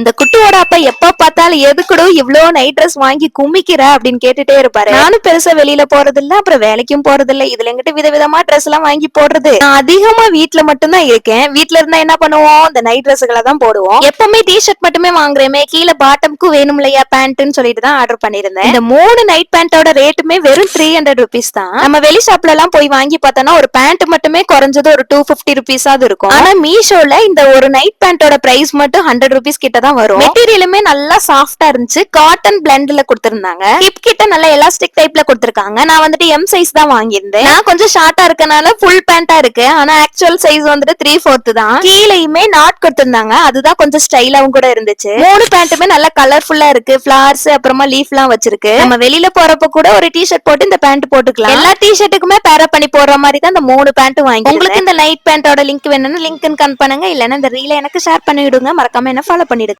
இந்த குட்டியோட அப்பா எப்ப பார்த்தாலும் எதுக்குடோ இவ்வளோ நைட் ட்ரெஸ் வாங்கி குமிக்கிற அப்படின்னு கேட்டுட்டே இருப்பாரு. நானும் பெருசா வெளியில போறது இல்ல அப்புறம் வேலைக்கும் போறது இல்ல இதுல எங்கிட்ட விதவிதமா ட்ரெஸ் எல்லாம் வாங்கி போடுறது. நான் அதிகமா வீட்டுல மட்டும்தான் இருக்கேன். வீட்டுல இருந்தா என்ன பண்ணுவோம்? இந்த நைட் ட்ரெஸ்களை தான் போடுவோம். எப்பவுமே டி ஷர்ட் மட்டுமே வாங்குறேமே கீழே பாட்டம்க்கும் வேணும் இல்லையா பேண்ட்னு சொல்லிட்டு தான் ஆர்டர் பண்ணிருந்தேன் இந்த மூணு நைட் பேண்டோட ரேட்டுமே வெறும் த்ரீ ஹண்ட்ரட் ருபீஸ் தான். நம்ம வெளி ஷாப்ல எல்லாம் போய் வாங்கி பார்த்தோம்னா ஒரு பேண்ட் மட்டுமே குறைஞ்சது ஒரு டூ பிப்டி ருபீஸாவது இருக்கும். ஆனா மீஷோல இந்த ஒரு நைட் பேண்டோட பிரைஸ் மட்டும் ஹண்ட்ரட் ருபீஸ் கிட்ட தான் வரும். மெட்டீரியலுமே நல்லா சாஃப்டா இருந்துச்சு. காட்டன் பிளண்ட்ல கொடுத்திருந்தாங்க. ஹிப் கிட்ட நல்லா எலாஸ்டிக் டைப்ல கொடுத்திருக்காங்க. நான் வந்துட்டு எம் சைஸ் தான் வாங்கியிருந்தேன். நான் கொஞ்சம் ஷார்ட்டா இருக்கனால ஃபுல் பேண்டா இருக்கு. ஆனா ஆக்சுவல் சைஸ் வந்துட்டு த்ரீ ஃபோர்த் தான். கீழேயுமே நாட் கொடுத்திருந்தாங்க. அதுதான் கொஞ்சம் ஸ்டைலாவும் கூட இருந்துச்சு. மூணு பேண்ட்டுமே நல்லா கலர்ஃபுல்லா இருக்கு. ஃபிளார்ஸ் அப்புறமா லீஃப் எல்லாம் வச்சிருக்கு. நம்ம வெளியில போறப்ப கூட ஒரு டி ஷர்ட் போட்டு இந்த பேண்ட் போட்டுக்கலாம். எல்லா டி ஷர்ட்டுக்குமே பேர பண்ணி போடுற மாதிரி தான் இந்த மூணு பேண்ட் வாங்கி உங்களுக்கு இந்த நைட் பேண்டோட லிங்க் வேணும்னு லிங்க் கன் பண்ணுங்க. இல்லைன்னா இந்த ரீல எனக்கு ஷேர் பண்ணிவிடுங்க. மறக்காம என்ன ஃபாலோ பண்ணிடுங்க.